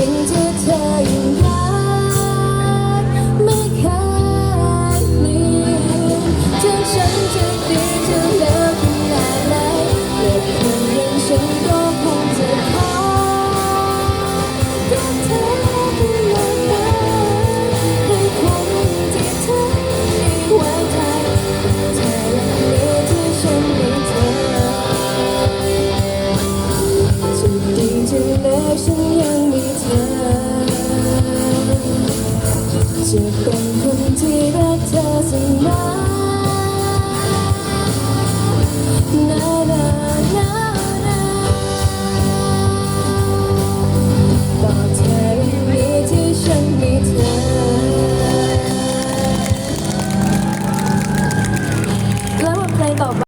สิ่งที่เธอยังรักไม่เคยเปลี่ยนถึฉันจะดีจะเลวขนาดไหนแต่คนย่งฉันก็คงจะขอรักเธอเป็นลให้คนที่เธอไม่ไว้ใจเธอยังเหลือที่ฉันมีเธอสุดีที่เลวฉันยัง จะเป็นคนที่รักเธอเสมอ